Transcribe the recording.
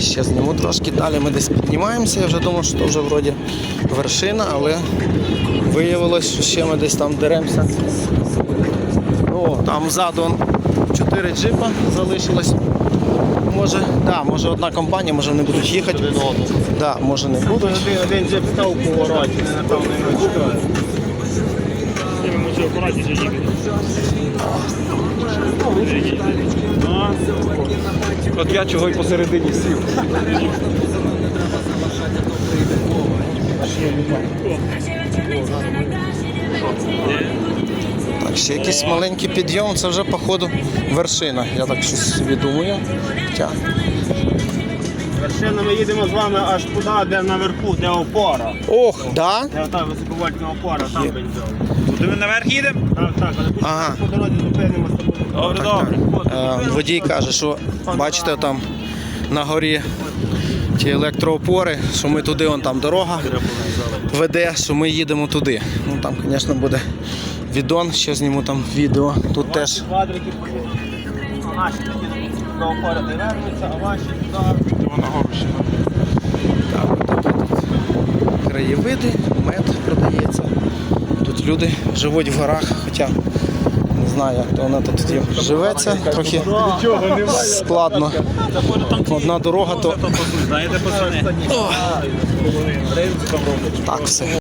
ще зніму трошки. Далі ми десь піднімаємося. Я вже думав, що то вже вроді вершина, але виявилось, що ще ми десь там деремося. О, там ззаду он, чотири джипа залишилось. Може, да, може одна компанія, може вони будуть їхати. Да, може не будуть. Один, один джип став у повороті, не напевно не чекає. Ми акуратніше їхати. От я чого й посередині сів. Так, ще якийсь маленький підйом, це вже походу вершина. Я так щось собі Вершина ми їдемо з вами аж туди, де наверху, де опора. Ох, да? Де ота високовольтна опора, там бензол. Куди ми наверх їдемо? Так, так, але тут Ага. по дорозі зупинимося. Добре, добре. Е, Водій каже, що бачите там на горі ті електроопори, що ми туди, вон там дорога веде, що ми їдемо туди. Ну там, звісно, буде відон, ще зніму там відео. Тут теж Квадрики наші їдуть до опори, де вернуться, а ваші туди. краєвиди, мед продається. Тут люди живуть в горах, хоча не знаю, як то вона тут їм живеться, трохи складно. Одна дорога, то Знаєте, пацани? так все.